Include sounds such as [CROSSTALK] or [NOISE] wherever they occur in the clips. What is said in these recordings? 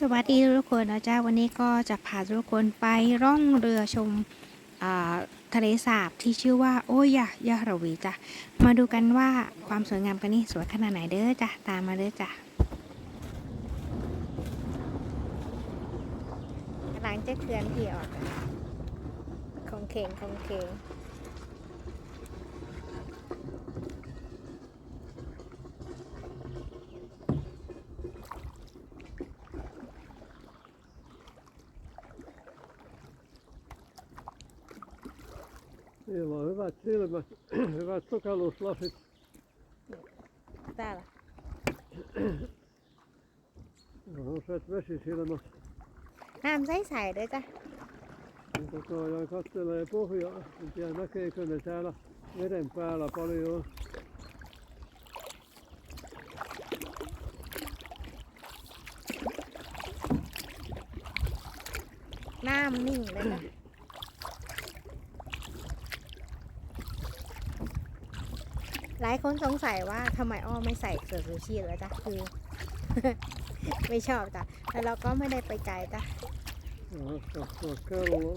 สวัสดีทุกคนนะจ๊ะวันนี้ก็จะพาทุกคนไปร่องเรือชมอทะเลสาบที่ชื่อว่าโอ้ยะยะระวีจ้ะมาดูกันว่าความสวยงามกันนี่สวยขนาดไหนเด้อจ้ะตามมาเด้อจ้ะหลังจะเคลื่อนที่ออกของเข่งของเข่ง kylmät, [CLEARS THROAT] hyvät sukelluslasit. Täällä. No se vesisilmät. No. Hän ei säilytä. Tota, ja koko ajan katselee pohjaa. En tiedä näkeekö ne täällä veden päällä paljon. Nämä on niin minkä. หลายคนสงสัยว่าทำไมอ้อไม่ใส่เสื้อชูชีพแล้วจ้ะคือ ไม่ชอบจ้ะแล้วเราก็ไม่ได้ไปไกลจ้ะ Ja, katsoa kelloa.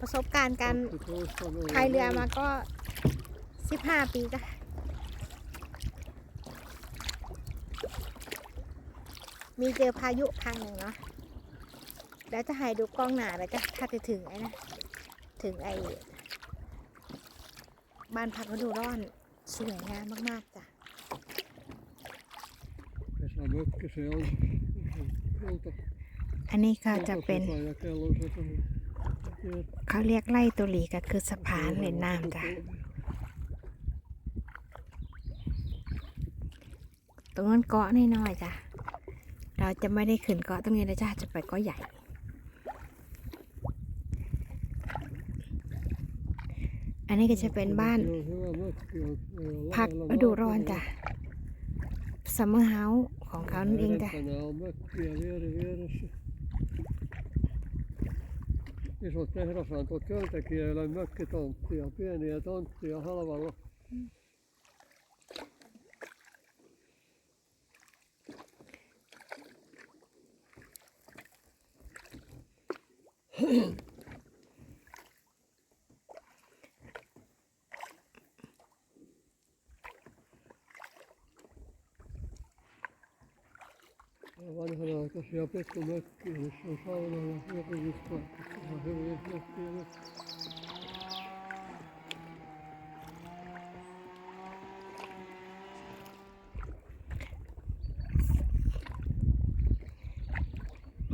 ประสบการณ์การ12 on พายเรือมาก็สิบห้าปีจ้ะมีเจอพายุครั้งหนึ่งเนาะแล้วจะให้ดูกล้องหนาแล้วจ้ะถ้าจะถึงไอ้นะ ถึงไอ้บ้านพักฤดูร้อน สวยงามมากๆจ้ะ อันนี้ก็จะเป็น เขาเรียกไล่ตุลีก็คือสะพานเล่นน้ำจ้ะตรงนั้นเกาะน้อยๆจ้ะ เราจะไม่ได้ขึ้นเกาะตรงนี้นะจ้ะจะไปเกาะใหญ่ อันนี้ก็จะเป็นบ้านพักฤดูร้อนจ้ะซัมเมอร์เฮาส์ของเขานั่นเองจ้ะนี่สุดท้ราสั่งตัวเกินแต่เกี่ยวกับเมื่อกี้ตอนเตียเปียเนี่ยตอนเตียฮาลาวา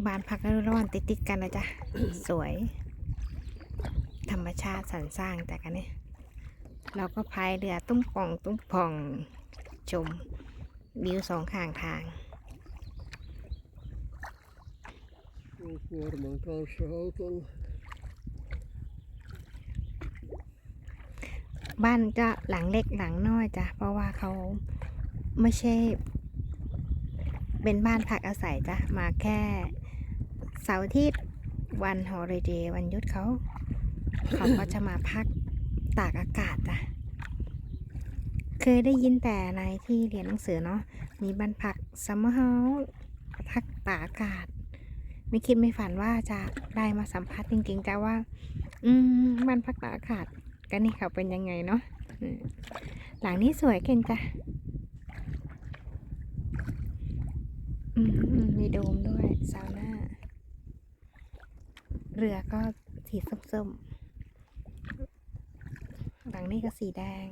บ้านพักนร้อนติดติดกันนะจ๊ะ สวย ธรรมชาติสรรสร้างแต่กันนี่เราก็พายเรือตุ้มป่อง ตุ้มป่อง ชม วิวสองข้างทาง Kuorman kanssa autolla. บ้านจะหลังเล็กหลังน้อยจ้ะ เพราะว่าเขาไม่ใช่ เป็นบ้านพักอาศัยจ้ะ มาแค่เสาร์อาทิตย์วันฮอลิเดย์วันหยุดเขา เขาก็จะมาพักตากอากาศจ้ะ เคยได้ยินแต่ในที่เรียนหนังสือเนาะมีบ้านพักซัมเมอร์เฮาส์พักตากอากาศ ไม่คิดไม่ฝันว่าจะได้มาสัมผัสจริงๆจ้ะว่า อืมบ้านพักตากอากาศก็นี่เขาเป็นยังไงเนาะหลังนี้สวยเก่งจ้ะม,มีโดมด้วยซาวน่าเรือก็สีส้มๆ หลังนี้ก็สีแดง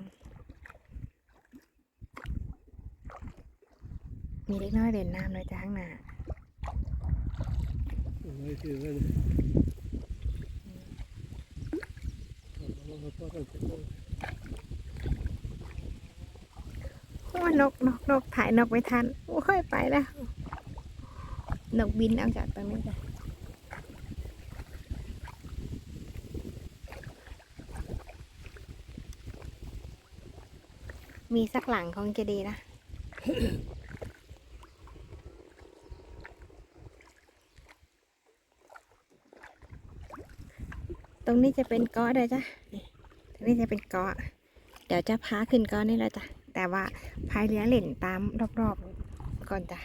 มีเล็กน้อยเด่นน้ำเลยจ้ะข้างหน้า โอ้ยนกนกนกถ่ายนกไม่ทันโอ้ยไปแล้ว นกบินเอาจากตรงนี้จ้ะมีสักหลังคงจะดีนะ ตรงนี้จะเป็นเกาะเลยจ้ะตรงนี้จะเป็นเกาะเดี๋ยวจะพาขึ้นเกาะนี่แหละจ้ะแต่ว่าพายเรือเล่นตามรอบๆก่อนจ้ะ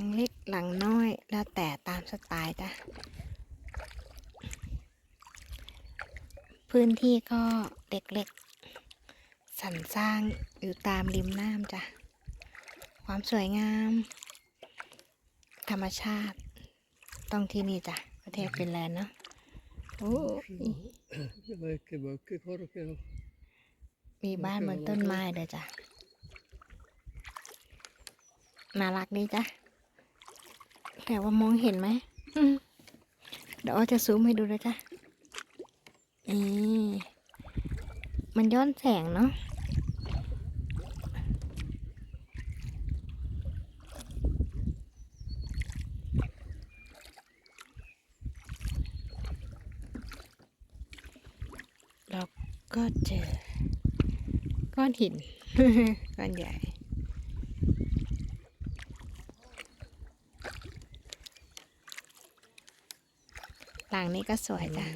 ลังเล็กหลังน้อย แล้วแต่ตามสไตล์จ้ะ พื้นที่ก็เล็กๆสรรสร้างอยู่ตามริมน้ำจ้ะ ความสวยงาม ธรรมชาติ ต้องที่นี่จ้ะ ประเทศฟินแลนด์เนาะโอ้ยมีบ้านบนต้นไม้เลยจ้ะน่ารักดีจ้ะ แต่ว่ามองเห็นไหมเดี๋ยวจะซูมให้ดูนะจ้ะนี่มันย้อนแสงเนาะเราก็เจอก้อนหิน ก้อนใหญ่ หลังนี้ก็สวยจ้ะ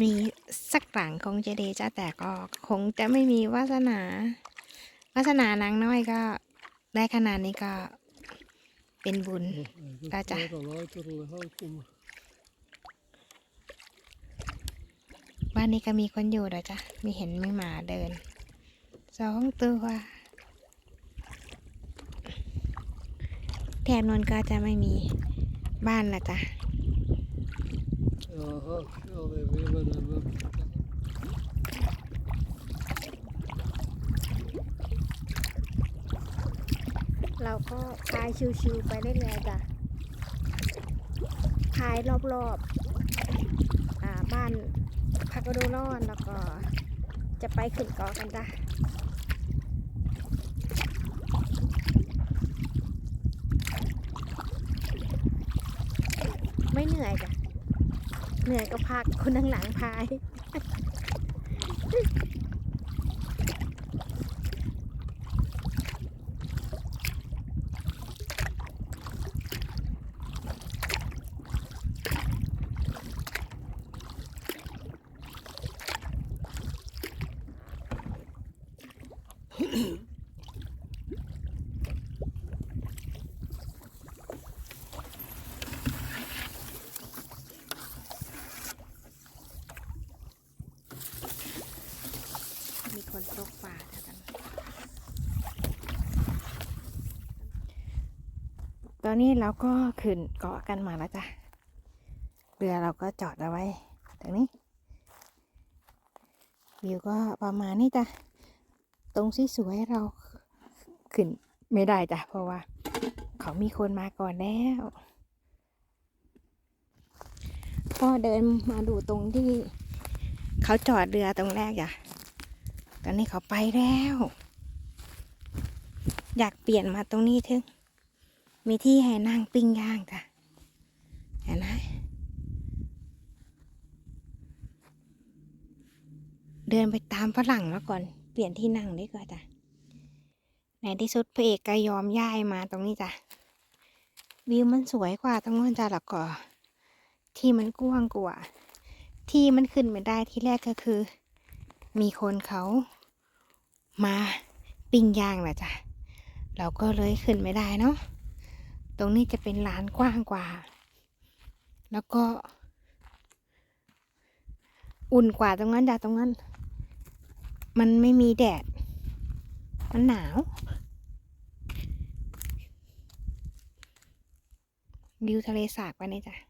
มีสักหลังคงจะดีจ้ะแต่ก็คงจะไม่มีวาสนา วาสนานางน้อยก็ได้ขนาดนี้ก็เป็นบุญ No, ei se Tätä. suoraan laiturille haukkumaan. บ้านนี้ก็มีคนอยู่เด้อจ้ะ มีเห็นมีหมาเดิน สองตัว แถบนนก็จะไม่มีบ้านละจ้ะเราก็พายชิวๆไปได้เลยๆจ้ะพายรอบๆอ่าบ้านพักกระดูรอนแล้วก็จะไปขึ้นเกาะกันจ้ะ ไม่เหนื่อยจ้ะเหนื่อยก็พักคนข้างหลังพาย มีคนตกปลาเท่ากัน ต อนนี้เราก็ขึ้นเกาะกันมาแล้วจ้ะ เรือเราก็จอดเอาไว้ตรงนี้ วิวก็ประมาณนี้จ้ะ ตรงที่สวยๆเราขึ้นไม่ได้จ้ะ เพราะว่า เขามีคนมาก่อนแล้วก็เดินมาดูตรงที่ เขาจอดเรือตรงแรกจ้ะตอนนี้เขาไปแล้ว อยากเปลี่ยนมาตรงนี้ถึง มีที่ให้นั่งปิ้งย่างจ้ะเห็นไหมเดินไปตามฝรั่งแล้วก่อน เปลี่ยนที่นั่งดีกว่าจ้ะในที่สุดพระเอกก็ยอมย้ายมาตรงนี้จ้ะ วิวมันสวยกว่าตรงนู้นจ้ะแล้วก็ที่มันกว้างกว่า ที่มันขึ้นไม่ได้ที่แรกก็คือ มีคนเขามาปิ้งย่างแหละจ้ะ เราก็เลยขึ้นไม่ได้เนาะ ตรงนี้จะเป็นลานกว้างกว่า แล้วก็ อุ่นกว่าตรงนั้นจ้ะตรงนั้น มันไม่มีแดด มันหนาว วิวทะเลสาบกันนี่จ้ะ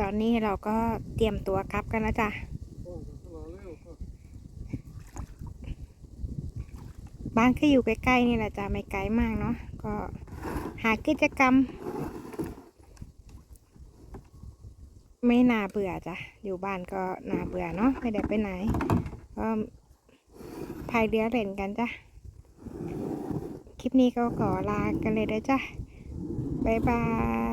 ตอนนี้เราก็เตรียมตัวกลับกันแล้วจ้ะบ้านก็อยู่ใกล้ๆนี่แหละจ้ะไม่ไกลมากเนาะก็หากิจกรรม ไม่น่าเบื่อจ้ะอยู่บ้านก็น่าเบื่อเนาะไม่ได้ไปไหนก็พายเรือเล่นกันจ้ะคลิปนี้ก็ขอลากันเลยเด้อจ้ะบ๊ายบาย